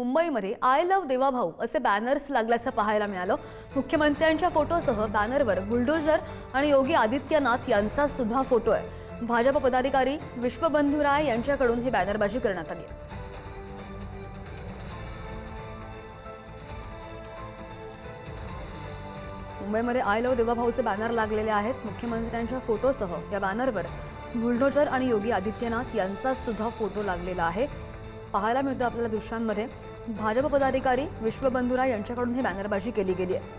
मुंबईमध्ये I love Devabhau असे banners लागल्याचं पाहायला मिळालं. मुख्यमंत्र्यांच्या फोटोसह बॅनरवर बुलडोजर आणि योगी आदित्यनाथ यांचा सुद्धा फोटो आहे. भाजप पदाधिकारी विश्वबंधू राय यांच्याकडून ही बॅनरबाजी करण्यात आली. आहे मुंबईमध्ये आय लव्ह देवाभाऊचे बॅनर लागलेले आहेत. मुख्यमंत्र्यांच्या फोटोसह या बॅनरवर बुलडोजर आणि योगी आदित्यनाथ यांचा सुद्धा फोटो लागलेला आहे. पाहायला मिळतं आपल्याला दृश्यांमध्ये. भाजप पदाधिकारी विश्वबंधुरा यांच्याकडून ही बॅनरबाजी केली गेली आहे.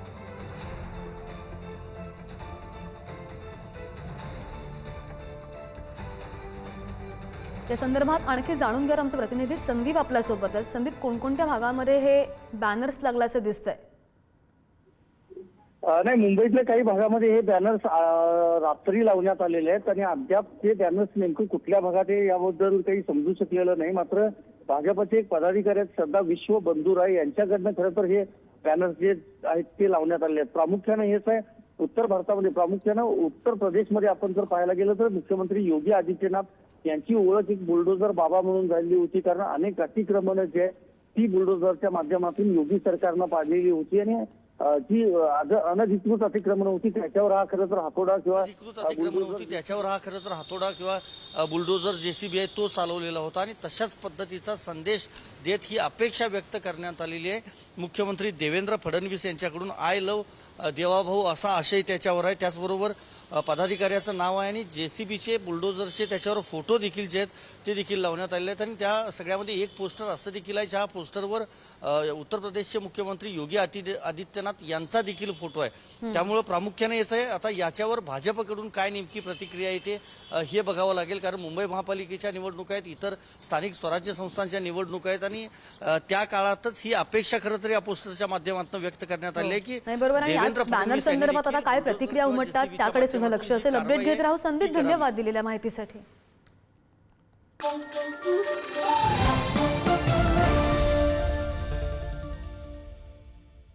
या संदर्भात आणखी जाणून घ्या आमचे प्रतिनिधी संदीप आपल्यासोबत आहेत संदीप कोणकोणत्या भागामध्ये हे बॅनर्स लागल्याचं दिसतंय? नाही मुंबईतल्या काही भागामध्ये हे बॅनर्स रात्री लावण्यात आलेले आहेत आणि अद्याप ते बॅनर्स नेमकं कुठल्या भागात आहे याबद्दल काही समजू शकलेलं नाही. मात्र भाजपचे एक पदाधिकारी आहेत श्रद्धा विश्व बंधू राय यांच्याकडनं खरं तर हे बॅनर्स जे आहेत ते लावण्यात आले आहेत. प्रामुख्यानं हेच आहे उत्तर भारतामध्ये प्रामुख्यानं उत्तर प्रदेशमध्ये आपण जर पाहायला गेलं तर मुख्यमंत्री योगी आदित्यनाथ यांची ओळख एक बुलडोजर बाबा म्हणून झालेली होती. कारण अनेक अतिक्रमणं जे आहे ती बुलडोझरच्या माध्यमातून योगी सरकारनं पाडलेली होती. आणि जी अनधिकृत अतिक्रमण होती त्याच्यावर हा खरं तर हातोडा किंवा अधिकृत अतिक्रमण होती त्याच्यावर हा खरं तर हातोडा किंवा अ, बुलडोझर जेसीबी आहे तो चालवलेला होता आणि तशाच पद्धतीचा संदेश देत ही अपेक्षा व्यक्त करण्यात आलेली आहे. मुख्यमंत्री देवेंद्र फडणवीस यांच्याकडून आय लव्ह देवाभाऊ असा आशय त्याच्यावर आहे. त्याचबरोबर पदाधिकाऱ्याचं नाव आहे आणि जेसीबीचे बुलडोझरचे त्याच्यावर फोटो देखील जे आहेत ते देखील लावण्यात आलेले आहेत. आणि त्या सगळ्यामध्ये एक पोस्टर असं देखील आहे ज्या पोस्टरवर उत्तर प्रदेशचे मुख्यमंत्री योगी आदित्य आदित्यनाथ यांचा देखील फोटो आहे. त्यामुळं प्रामुख्याने याचं आहे आता याच्यावर भाजपकडून काय नेमकी प्रतिक्रिया येते हे बघावं लागेल. कारण मुंबई महापालिकेच्या निवडणुका आहेत इतर स्थानिक स्वराज्य संस्थांच्या निवडणुका आहेत आणि त्या काळातच ही अपेक्षा खरं तर या पोस्टरच्या माध्यमातून व्यक्त करण्यात आली आहे की बरोबर. आणि देवेंद्र फडणवीस काय प्रतिक्रिया उमटतात त्याकडे माध्यमातून लक्ष असेल अपडेट घेत राहू संदीप. धन्यवाद दिलेल्या माहितीसाठी